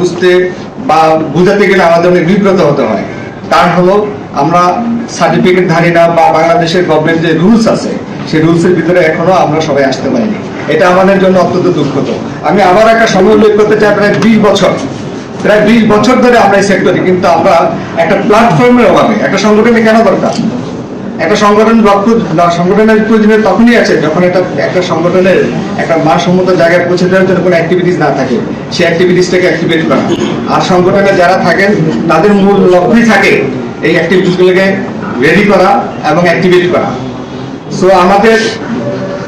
বুঝতে বা বুঝাতে গেলে আমাদের অনেক বিব্রত হতে হয়। কারণ হলো, আমরা সার্টিফিকেট ধারি না বা বাংলাদেশের গভর্নমেন্ট যে রুলস আছে, সেই রুলসের ভিতরে এখনও আমরা সবাই আসতে পারিনি। এটা আমাদের জন্য অত্যন্ত দুঃখত আমি আবার একটা সময় উল্লেখ করতে চাই, প্রায় বিশ বছর, প্রায় বিশ বছর ধরে আমরা এই সেক্টরে কিন্তু আমরা একটা প্ল্যাটফর্মের অভাবে, একটা সংগঠনে কেন দরকার? একটা সংগঠন লক্ষ্য সংগঠনের প্রয়োজনীয় তখনই আছে, যখন একটা একটা সংগঠনের একটা মানসম্মত জায়গায় পৌঁছে দেওয়ার জন্য কোনো অ্যাক্টিভিটিস না থাকে। সেই অ্যাক্টিভিটিসটাকে অ্যাক্টিভেট করা। আর সংগঠনে যারা থাকেন, তাদের মূল লক্ষ্যই থাকে এই অ্যাক্টিভিটিসগুলোকে রেডি করা এবং অ্যাক্টিভেট করা। সো আমাদের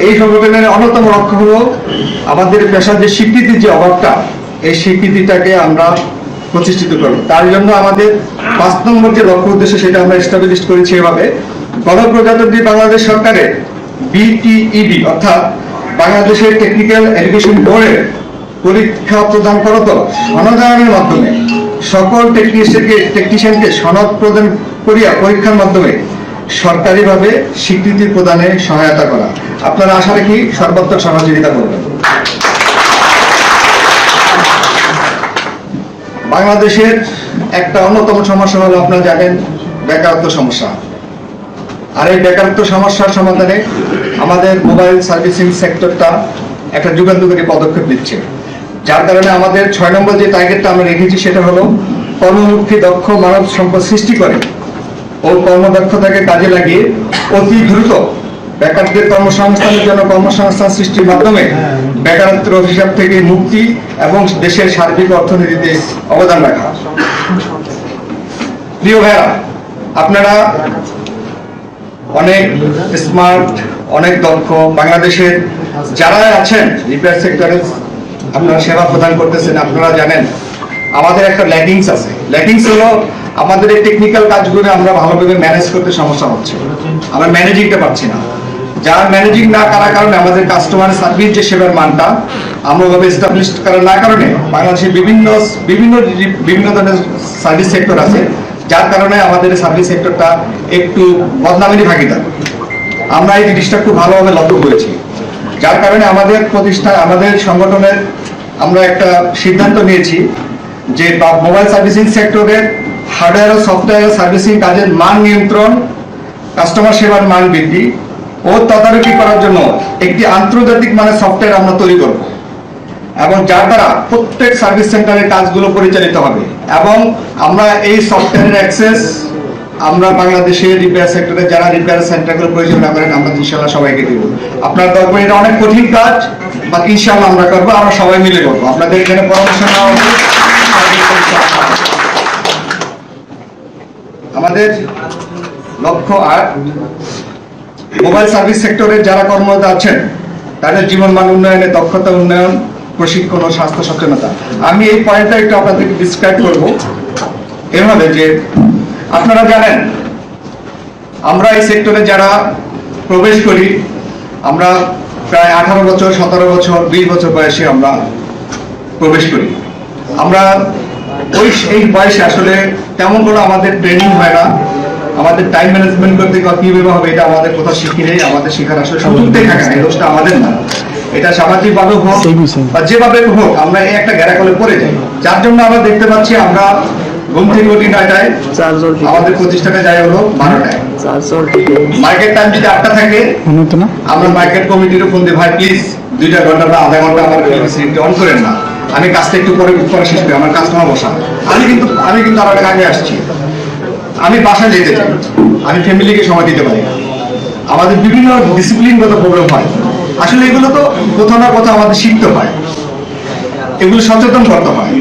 এই সংগঠনের অন্যতম লক্ষ্য হলো আমাদের পেশার যে স্বীকৃতির যে অভাবটা, এই স্বীকৃতিটাকে আমরা প্রতিষ্ঠিত করব। তার জন্য আমাদের পাঁচ নম্বর যে লক্ষ্য উদ্দেশ্য, সেটা আমরা এস্টাবলিশ করেছি এভাবে। গণপ্রজাতন্ত্রী বাংলাদেশ সরকারের বিটিইবি অর্থাৎ বাংলাদেশের টেকনিক্যাল এডুকেশন বোর্ডের পরীক্ষা প্রদান করত সনদানের মাধ্যমে। সকল টেকনিশিয়ানকে টেকনিশিয়ানকে সনদ প্রদান করিয়া পরীক্ষার মাধ্যমে সরকারিভাবে স্বীকৃতি প্রদানে সহায়তা করা। আপনারা আশা রাখি সর্বাত্মক সহযোগিতা করবেন। বাংলাদেশের একটা অন্যতম সমস্যা হলো আপনারা জানেন বেকারত্ব সমস্যা। আর এই বেকারত্ব সমস্যার সমাধানে আমাদের মোবাইল সার্ভিসিং সেক্টরটা একটা যুগান্তকারী পদক্ষেপ নিচ্ছে। যার কারণে আমাদের ছয় নম্বর যে টার্গেটটা আমরা রেখেছি সেটা হলো কর্মমুখী, দক্ষ, মানব সম্পদ সৃষ্টি করে ও কর্মদক্ষতাকে কাজে লাগিয়ে অতি দ্রুত বেকারদের কর্মসংস্থানের জন্য কর্মসংস্থান সৃষ্টির মাধ্যমে বেকারত্বের অভিশাপ থেকে মুক্তি এবং দেশের সার্বিক অর্থনীতিতে অবদান রাখা। প্রিয় ভাইরা আপনারা অনেক স্মার্ট অনেক দক্ষ। বাংলাদেশের যারা আছেন রিপেয়ার সেক্টরে আপনারা সেবা প্রদান করতেছেন, আপনারা জানেন। আমাদের একটা ল্যাকিংস আছে। ল্যাকিংস হলো আমাদের এই টেকনিক্যাল কাজগুলো আমরা ভালোভাবে ম্যানেজ করতে সমস্যা হচ্ছে। আমরা ম্যানেজিংটা পাচ্ছি না। যার ম্যানেজিং না করার কারণে আমাদের কাস্টমার সার্ভিস যে সেবার মানটা আমরা ওভাবে এস্টাবলিশ করার না কারণে বাংলাদেশের বিভিন্ন বিভিন্ন বিভিন্ন ধরনের সার্ভিস সেক্টর আছে। যার কারণে আমাদের সার্ভিস সেক্টরটা একটু বদনামেরই ভাগিদার। আমরা এই জিনিসটা খুব ভালোভাবে লক্ষ্য করেছি। যার কারণে আমাদের প্রতিষ্ঠান, আমাদের সংগঠনের আমরা একটা সিদ্ধান্ত নিয়েছি যে মোবাইল সার্ভিসিং সেক্টরের হার্ডওয়্যার ও সফটওয়্যার সার্ভিসিং কাজের মান নিয়ন্ত্রণ কাস্টমার সেবার মান বৃদ্ধি ও তদারকি করার জন্য একটি আন্তর্জাতিক মানের সফটওয়্যার আমরা তৈরি করব। এবং যার দ্বারা প্রত্যেক সার্ভিস সেন্টারের কাজগুলো পরিচালিত হবে। এবং আমরা এই সফটওয়্যারের অ্যাক্সেস আমরা বাংলাদেশের রিপেয়ার সেক্টরে যারা রিপেয়ার সেন্টারগুলো পরিচালনা করেন আমরা ইনশাল্লাহ সবাইকে দেবো। আপনারা দরকার এটা অনেক কঠিন কাজ বাকি ইনশাল্লাহ আমরা করব, আমরা সবাই মিলে করব। আপনাদের এখানে পরামর্শ নেওয়া আমাদের লক্ষ্য আর, মোবাইল সার্ভিস সেক্টরের যারা কর্মরত আছেন, তাদের জীবন মান উন্নয়নে দক্ষতা উন্নয়ন প্রশিক্ষণ ও স্বাস্থ্য সচেতনতা। আমি এই পয়েন্টটা একটু আপনাদেরকে ডিসক্রাইব করব। এভাবে যে আপনারা জানেন, আমরা এই সেক্টরে যারা প্রবেশ করি, আমরা প্রায় আঠারো বছর, সতেরো বছর বিশ বছর বয়সে আমরা প্রবেশ করি। আমরা ওই এই বয়সে আসলে তেমন কোনো আমাদের ট্রেনিং হয় না। আমাদের টাইম ম্যানেজমেন্ট করতে কীভাবে হবে, এটা আমাদের কোথাও শিখি নেই, আমাদের শেখার আসলে সুযোগটাই থাকে না, এই দোষটা আমাদের না। এটা সামাজিক ভাবে হোক বা যেভাবে হোক আমরা এই একটা গ্যারাকলে পড়ে যাই। যার জন্য আমরা দেখতে পাচ্ছি আমরা ঘুম থেকে উঠি নয়টায়। চার্জর আমাদের প্রতিষ্ঠানে যাই হলো বারোটায়। মার্কেট টাইম যদি আটটা থাকে আমরা মার্কেট কমিটিরও ফোন দিই ভাই প্লিজ দুইটা ঘণ্টা বা আধা ঘণ্টা আমার অন করেন না। আমি কাজটা একটু পরে পরে শেষ করি আমার কাস্টমার বসা আমি কিন্তু আমি কিন্তু আমার আগে আসছি। আমি বাসায় যেতে চাই। আমি ফ্যামিলিকে সময় দিতে পারি না। আমাদের বিভিন্ন ডিসিপ্লিনগত প্রবলেম হয়। আসলে এগুলো তো কোথাও না কোথাও আমাদের শিখতে হয়। এগুলো সচেতন করতে হয়।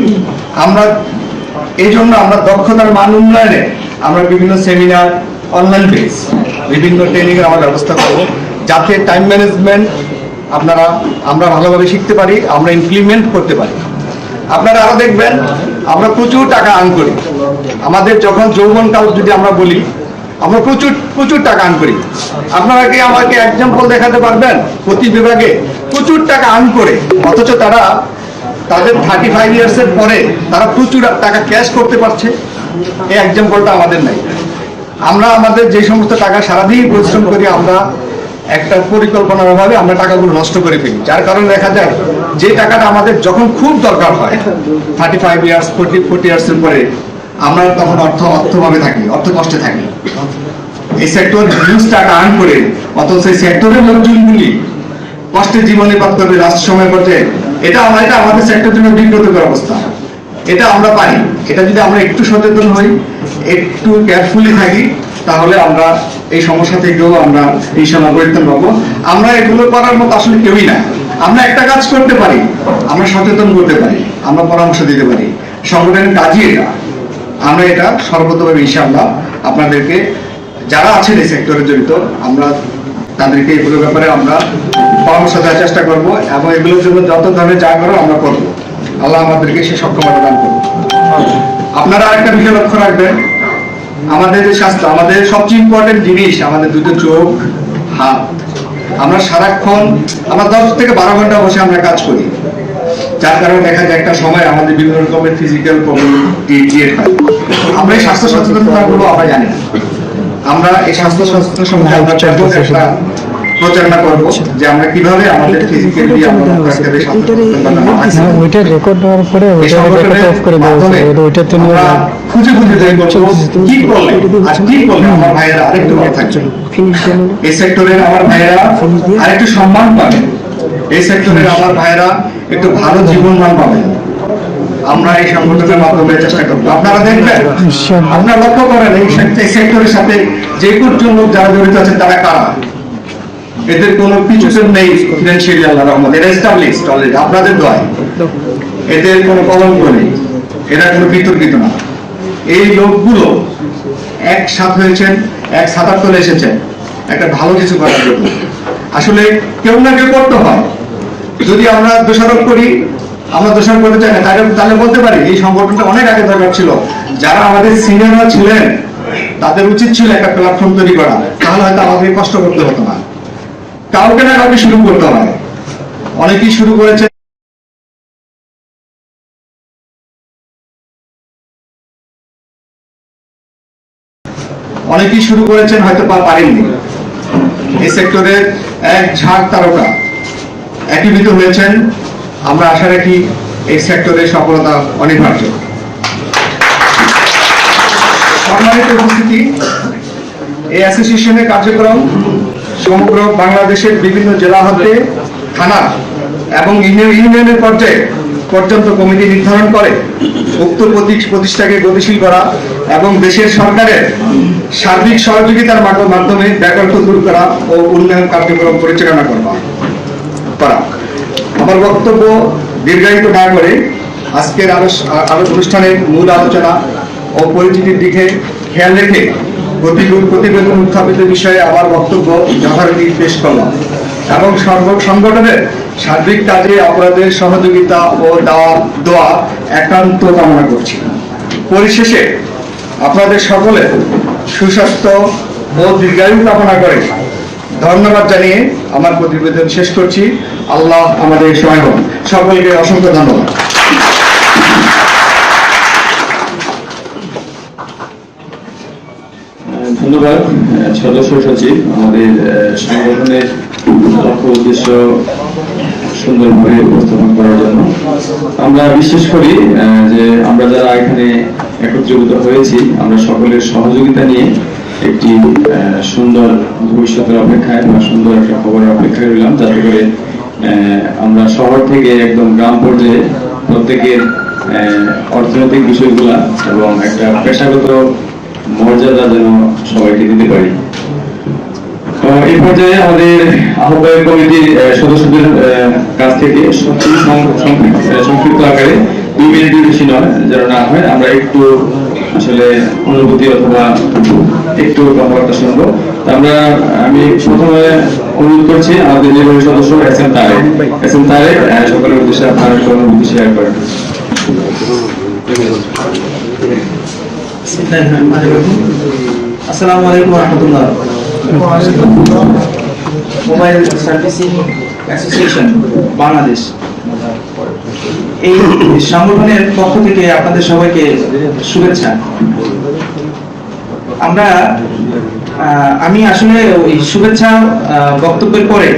আমরা এই জন্য আমরা দক্ষতার মান উন্নয়নে আমরা বিভিন্ন সেমিনার অনলাইন বেস বিভিন্ন ট্রেনিং এর আমরা ব্যবস্থা করব। যাতে টাইম ম্যানেজমেন্ট আপনারা, আমরা ভালোভাবে শিখতে পারি, আমরা ইমপ্লিমেন্ট করতে পারি। আপনারা আরও দেখবেন, আমরা প্রচুর টাকা আর্ন করি। আমাদের যখন যৌবন যৌবনকাল যদি আমরা বলি আমরা প্রচুর প্রচুর টাকা আর্ন করি। আপনারা কি আমাকে এক্সাম্পল দেখাতে পারবেন? প্রতি বিভাগে প্রচুর টাকা আর্ন করে। অথচ তারা তাদের থার্টি ফাইভ ইয়ার্স এর পরে তারা প্রচুর টাকা ক্যাশ করতে পারছে। এই এক্সাম্পলটা আমাদের নাই। আমরা আমাদের যে সমস্ত টাকা সারাদিন পরিশ্রম করি, আমরা একটা পরিকল্পনার অভাবে আমরা টাকাগুলো নষ্ট করে ফেলি। যার কারণে দেখা যায়, যে টাকাটা আমাদের যখন খুব দরকার হয় thirty five years forty forty ইয়ার্সের পরে আমরা তখন অর্থ অর্থভাবে থাকি, অর্থ কষ্টে থাকি। এই সেক্টর হিউজ টাকা আর্ন করে, অথচ এই সেক্টরের লোকজনগুলি কষ্টের জীবনে বাদ করবে লাস্ট সময় পর্যায়ে এটা আমরা এটা আমাদের সেক্টরের জন্য বিব্রতকর অবস্থা। এটা আমরা পারি। এটা যদি আমরা একটু সচেতন হই, একটু কেয়ারফুলি থাকি, তাহলে আমরা এই সমস্যা থেকেও আমরা এই সময় পরিত্রাণ পাবো। আমরা এগুলো করার মতো আসলে কেউই না। আমরা একটা কাজ করতে পারি, আমরা সচেতন করতে পারি, আমরা পরামর্শ দিতে পারি। সংগঠনের কাজই এটা। আমরা এটা সর্বতভাবে ইনশাআল্লাহ আপনাদেরকে, যারা আছেন এই সেক্টরে জড়িত, আমরা তাদেরকে এগুলোর ব্যাপারে আমরা পরামর্শ দেওয়ার চেষ্টা করব এবং এগুলোর জন্য যত ধরনের যা করো আমরা করব। আল্লাহ আমাদেরকে সে সক্ষমতা দান করুন। আপনারা আরেকটা বিষয় লক্ষ্য রাখবেন, আমাদের যে স্বাস্থ্য, আমাদের সবচেয়ে ইম্পর্টেন্ট জিনিস আমাদের দুটো চোখ, হাত। আমরা সারাক্ষণ, আমরা দশ থেকে বারো ঘণ্টা বসে আমরা কাজ করি। যার কারণে দেখা যায় একটা সময় আমাদের বিভিন্ন রকমের ফিজিক্যাল প্রবলেম ক্রিয়েট হয়। আমরা এই স্বাস্থ্য সচেতনতাগুলো আমরা জানি আমরা এই স্বাস্থ্য প্রচারণা করব যে আমরা কীভাবে আমাদের ফিজিক্যালি সচেতনতা রাখছি। ওইটা রেকর্ড হওয়ার পরে ওইটা রেকর্ড অফ করে দেওয়া মাধ্যমে হয়েছে নিয়ে খুঁজে খুঁজে বের করব। কি করলে? আর কি করলে আমার ভাইয়েরা আরেকটু ভালো এই সেক্টরের আমার ভাইয়েরা আরেকটু সম্মান পাবেন এই সেক্টরের আমার ভাইয়েরা একটু ভালো জীবনমান পাবেন। আমরা এই সংগঠনের মাধ্যমে চেষ্টা করব। আপনারা দেখবেন, আপনারা লক্ষ্য করেন, এই সেক্টরের সাথে যে কজন লোক যারা জড়িত আছেন, তারা কারা? এদের কোনো পিছুটের নেই ফিনান্সিয়ালি আল্লাহ রহমত। এটা এস্টাবলিশড অলরেডি আপনাদের দয় এদের কোনো কলঙ্ক নেই। এরা কোনো বিতর্কিত না। এই লোকগুলো একসাথ হয়েছেন, এক ছাতার তলে এসেছেন। একটা ভালো কিছু করার জন্য। আসলে কেউ না কেউ করতে হয়। যদি আমরা দোষারোপ করি, আমরা দোষারোপ করতে চাই না, তাহলে তাহলে বলতে পারি, এই সংগঠনটা অনেক আগে দরকার ছিল। যারা আমাদের সিনিয়ররা ছিলেন, তাদের উচিত ছিল একটা প্ল্যাটফর্ম তৈরি করা। তাহলে হয়তো আমাদের কষ্ট করতে হতো না। কাউকে না কাউকে শুরু করতে হয়। অনেকেই শুরু করেছে। অনেকেই শুরু করেছেন, হয়তো পারেননি। এই সেক্টরের এক ঝাঁক তারকা একীভূত হয়েছেন। আমরা আশা রাখি এই সেক্টরের সফলতা অনিবার্য। সম্মানিত উপস্থিতি, এই অ্যাসোসিয়েশনের কার্যক্রম সমগ্র বাংলাদেশের বিভিন্ন জেলা হতে থানা এবং ইউনিয়ন- ইউনিয়নের পর্যায়ে পর্যন্ত কমিটি নির্ধারণ করে, উক্ত প্রতিষ্ঠাকে গতিশীল করা এবং দেশের সরকারের সার্বিক সহযোগিতার মাধ্যমে ব্যাকল্প দূর করা ও উন্নয়ন কার্যক্রম পরিচালনা করা করা। আমার বক্তব্য দীর্ঘায়িত না করে আজকের আলো অনুষ্ঠানের মূল আলোচনা ও পরিচিতির দিকে খেয়াল রেখে প্রতিবেদন উত্থাপিত বিষয়ে আমার বক্তব্য যথারীতি পেশ করলাম। এবং সংগঠনের সার্বিক কাজে আপনাদের সহযোগিতা ও দেওয়া দোয়া একান্ত কামনা করছি। পরিশেষে আপনাদের সকলে সুস্বাস্থ্য ও দীর্ঘায়ু কামনা করে ধন্যবাদ জানিয়ে আমার প্রতিবেদন শেষ করছি। আল্লাহ আমাদের হোক। সকলকে অসংখ্য ধন্যবাদ। ধন্যবাদ সদস্য সচিব, আমাদের সংগঠনের উদ্দেশ্য সুন্দরভাবে উপস্থাপন করার জন্য আমরা বিশ্বাস করি যে আমরা যারা এখানে একত্রীভূত হয়েছি, আমরা সকলের সহযোগিতা নিয়ে একটি সুন্দর ভবিষ্যতের অপেক্ষায় বা সুন্দর একটা খবরের অপেক্ষায় রইলাম। যাতে করে আমরা শহর থেকে একদম গ্রাম পর্যায়ে প্রত্যেকের অর্থনৈতিক বিষয়গুলা এবং একটা পেশাগত মর্যাদা যেন সবাইকে দিতে পারি। এই পর্যায়ে আমাদের আহ্বায়ক কমিটির সদস্যদের কাছ থেকে সংক্ষিপ্ত আকারে দুই মিনিটের বেশি নয়, যেন না হয়। আমরা একটু আসলে অনুভূতি অথবা একটু কথাবার্তা শুনব। আমরা, আমি প্রথমে অনুরোধ করছি আমাদের নির্বাহী সদস্য S M Tareq. S M Tareq সকলের উদ্দেশ্যে আপনার অনুভূতি শেয়ার করেন। আসসালামু আলাইকুম। Rahmatullah. Mobile servicing association, Bangladesh. এই সংগঠনের পক্ষ থেকে আপনাদের সবাইকে শুভেচ্ছা। আমরা আমি আসলে ওই শুভেচ্ছা বক্তব্যের পরে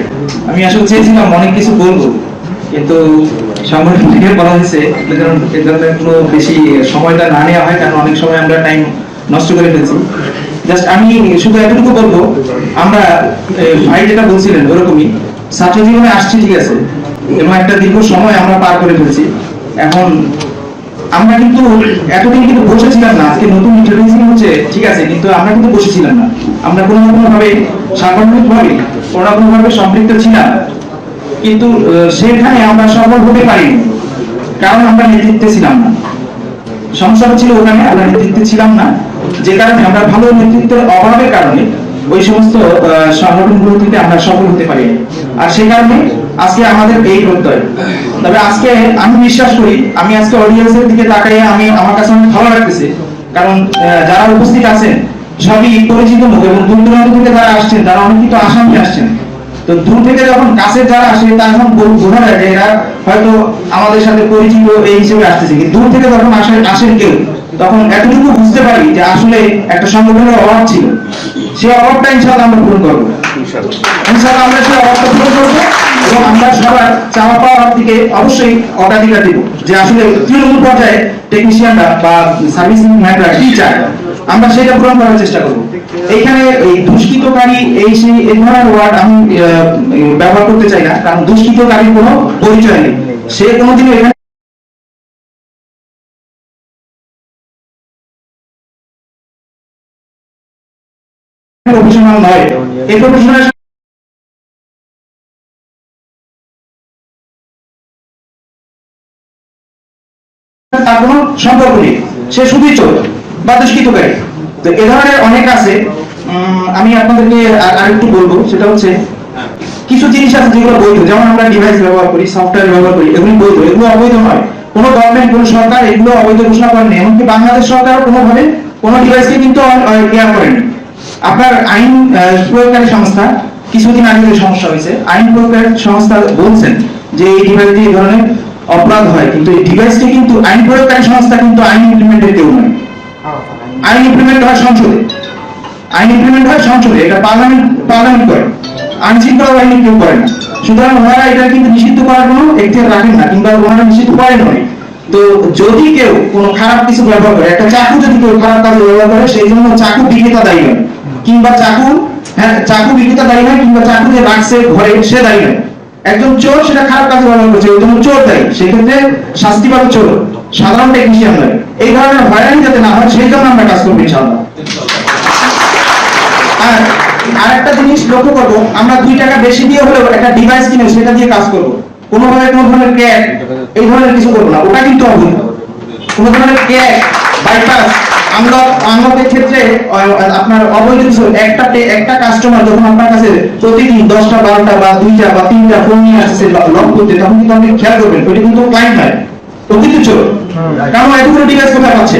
আমি আসলে চেয়েছিলাম অনেক কিছু বলব। কিন্তু সংগঠন থেকে বলা হয়েছে এ ধরনের কোনো বেশি সময়টা না নেওয়া হয়, কারণ অনেক সময় আমরা টাইম নষ্ট করে ফেলছি। জাস্ট আমি শুধু এতটুকু বলব, আমরা ভাই যেটা বলছিলেন ওরকমই ছাত্র জীবনে আসছি, ঠিক আছে, এবং একটা দীর্ঘ সময় আমরা পার করে ফেলছি। এখন আমরা কিন্তু এতদিন কিন্তু বসেছিলাম না, আজকে নতুন ইন্টারভিউ হচ্ছে, ঠিক আছে, কিন্তু আমরা কিন্তু বসেছিলাম না। আমরা কোনো না কোনো ভাবে সাংগঠনিক ভাবে কোনো না কোনো ভাবে সম্পৃক্ত ছিলাম, কিন্তু সেখানে আমরা সফল হতে পারিনি, কারণ আমরা নেতৃত্বে ছিলাম না। সমস্যাটা ছিল ওখানে, আমরা নেতৃত্বে ছিলাম না। যে কারণে আমরা ভালো নেতৃত্বের অভাবের কারণে ওই সমস্ত সংগঠনগুলো থেকে আমরা সফল হতে পারি। আর সেই কারণে আজকে আমাদের এই প্রত্যয়। তবে আজকে আমি বিশ্বাস করি, আমি আজকে অডিয়েন্সের দিকে তাকাইয়ে আমি আমার কাছে অনেক ভালো লাগতেছে। কারণ যারা উপস্থিত আছেন, সবই পরিচিত মুখ এবং দূর দূরান্ত থেকে যারা আসছেন, তারা অনেক কিন্তু আসামি আসছেন। তো দূর থেকে যখন কাছে যারা আসে, তারা যখন বো- বোঝা যায় যে এরা হয়তো আমাদের সাথে পরিচিত এই হিসেবে আসতেছে। কিন্তু দূর থেকে যখন আসে, আসেন কেউ তখন এতটুকু বুঝতে পারি যে আসলে একটা সংগঠনের অভাব ছিল। সেই অভাবটা ইনশাআল্লাহ আমরা পূরণ করব। ইনশাআল্লাহ। আমরা সেই অভাবটা পূরণ করব এবং আমরা সবার চাওয়া পাওয়ার দিকে অবশ্যই অগ্রাধিকার দিব যে আসলে তৃণমূল পর্যায়ে টেকনিশিয়ানরা বা সার্ভিসিং ম্যানরা কি চায়? আমরা সেটা পূরণ করার চেষ্টা করব। এইখানে এই দুষ্কৃতকারী এই সেই এই ধরনের ওয়ার্ড আমি ব্যবহার করতে চাই না কারণ দুষ্কৃতকারীর কোনো পরিচয় নেই। সে কোনোদিনও এখানে প্রফেশনাল নয় এই প্রফেশনাল তার কোনো সম্পর্ক নেই। সে শুধুই চোর বা দুষ্কৃতকারী তো এ ধরনের অনেক আছে। আমি আপনাদেরকে আর- আরেকটু বলব সেটা হচ্ছে কিছু জিনিস আছে যেগুলো বৈধ। যেমন আমরা ডিভাইস ব্যবহার করি সফটওয়্যার ব্যবহার করি এগুলি বৈধ এগুলো অবৈধ নয়। কোনো গভর্নমেন্ট কোনো সরকার এগুলো অবৈধ ঘোষণা করেনি এমনকি বাংলাদেশ সরকার কোনোভাবে কোনো ডিভাইসকে কিন্তু কেয়ার করেনি। আপনার আইন প্রয়োগকারী সংস্থা, কিছুদিন আগে যে সমস্যা হয়েছে, আইন প্রয়োগকারী সংস্থা বলছেন যে এই ডিভাইস দিয়ে ধরনের অপরাধ হয়, কিন্তু এই ডিভাইসটি কিন্তু আইন প্রয়োগকারী সংস্থা কিন্তু আইন ইমপ্লিমেন্টের কেউ নয়। আইন ইমপ্লিমেন্ট হয় সংসদে। আইন ইমপ্লিমেন্ট হয় সংসদে, এটা পার্লামেন্ট পার্লামেন্ট করে। আইন শৃঙ্খলা বাহিনী কেউ করে না। সুতরাং ওনারা এটা কিন্তু নিষিদ্ধ করার কোনো এখতিয়ার রাখেন না, কিংবা ওনারা নিষিদ্ধ করেন নয় তো যদি কেউ কোনো খারাপ কিছু ব্যবহার করে, একটা চাকু যদি কেউ খারাপ কাজে ব্যবহার করে, সেই জন্য চাকু বিক্রেতা দায়ী নয়। কিংবা চাকু হ্যাঁ চাকু বিক্রেতা দায়ী নয়, কিংবা চাকু যে রাখছে ঘরে সে দায়ী নয়। একজন চোর সেটা খারাপ কাজে ব্যবহার করছে, ওই জন্য চোর দায়ী। সেক্ষেত্রে শাস্তি পাবে চোর, সাধারণ টেকনিশিয়ান নয় এই ধরনের হয়রানি যাতে না হয়, সেই জন্য আমরা কাজ করব ইনশাআল্লাহ। আর আরেকটা জিনিস লক্ষ্য করব, আমরা দুই টাকা বেশি দিয়ে হলেও একটা ডিভাইস কিনে সেটা দিয়ে কাজ করব। কোনো ধরনের ক্র্যাক এই ধরনের কিছু করব না, ওটা কিন্তু অবৈধ। কোনো ধরনের বাইপাস আনলক আনলকের ক্ষেত্রে আপনার অবৈধ কিছু একটা একটা কাস্টমার যখন আপনার কাছে প্রতিদিন দশটা বারোটা বা দুইটা বা তিনটা ফোন নিয়ে আসছে লক করতে তখন কিন্তু আপনি খেয়াল করবেন ওইটা কিন্তু ক্লায়েন্ট নয় কিন্তু চোর। কারণ এতগুলো ডিভাইস কোথায় পাচ্ছে?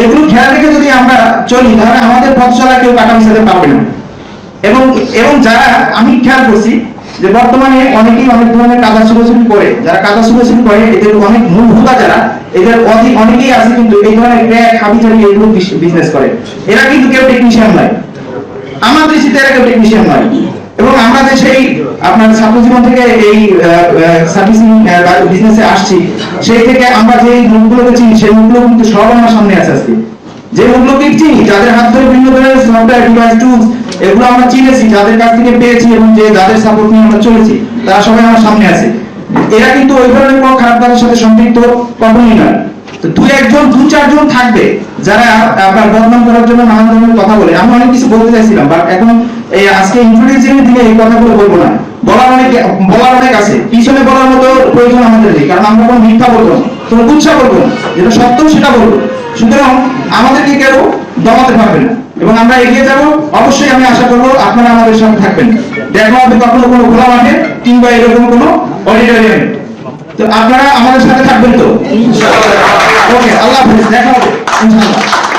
এগুলো খেয়াল রেখে যদি আমরা চলি তাহলে আমাদের পথ চলা কেউ কাটা মিশাতে পারবে না। এবং এবং যারা আমি খেয়াল করছি যে বর্তমানে অনেকেই অনেক ধরনের কাদা সুরসুরি করে। যারা কাদা সুরসুরি করে, এদের অনেক মূলভূতা যারা, এদের অনেকেই আছে কিন্তু এই ধরনের ক্র্যাক হাবিজাবি এগুলো বিজনেস করে। এরা কিন্তু কেউ টেকনিশিয়ান নয়। আমার দৃষ্টিতে এরা কেউ টেকনিশিয়ান নয়। এবং আমরা যে সেই আপনার ছাত্র জীবন থেকে এই সার্ভিসিং বিজনেসে আসছি, সেই থেকে আমরা যে মুখগুলোকে চিনি সেই মুখগুলো কিন্তু সব আমার সামনে আছে আজকে। যে মুখগুলোকে চিনি যাদের হাত ধরে বিভিন্ন ধরনের সফটওয়্যার ডিভাইস টুলস এগুলো আমরা চিনেছি, যাদের কাছ থেকে পেয়েছি এবং যে যাদের সাপোর্ট নিয়ে আমরা চলেছি, তারা সবাই আমার সামনে আছে। এরা কিন্তু ওই ধরনের কোনো খারাপ কাজের সাথে সম্পৃক্ত কখনোই নয়। তো দুই একজন, দু চারজন থাকবে, যারা আপনার বদনাম করার জন্য নানান ধরনের কথা বলে। আমি অনেক কিছু বলতে চাইছিলাম বাট এখন এই আজকে ইনফ্লুয়েন্সিং দিলে এই কথাগুলো বলব না। বলার অনেক বলার অনেক আছে। পিছনে বলার মতো প্রয়োজন আমাদের নেই, কারণ আমরা কোনো মিথ্যা বলব না। কোনো উৎসাহ বলব না। যেটা সত্য সেটা বলব। সুতরাং আমাদেরকে কেউ দমাতে পারবে না। এবং আমরা এগিয়ে যাব। অবশ্যই আমি আশা করব আপনারা আমাদের সাথে থাকবেন। দেখা হবে কখনো কোনো খোলা মাঠে কিংবা এরকম কোনো অডিটোরিয়ামে। তো আপনারা আমাদের সাথে থাকবেন তো? ওকে আল্লাহ হাফিজ। দেখা হবে। ইনশাআল্লাহ।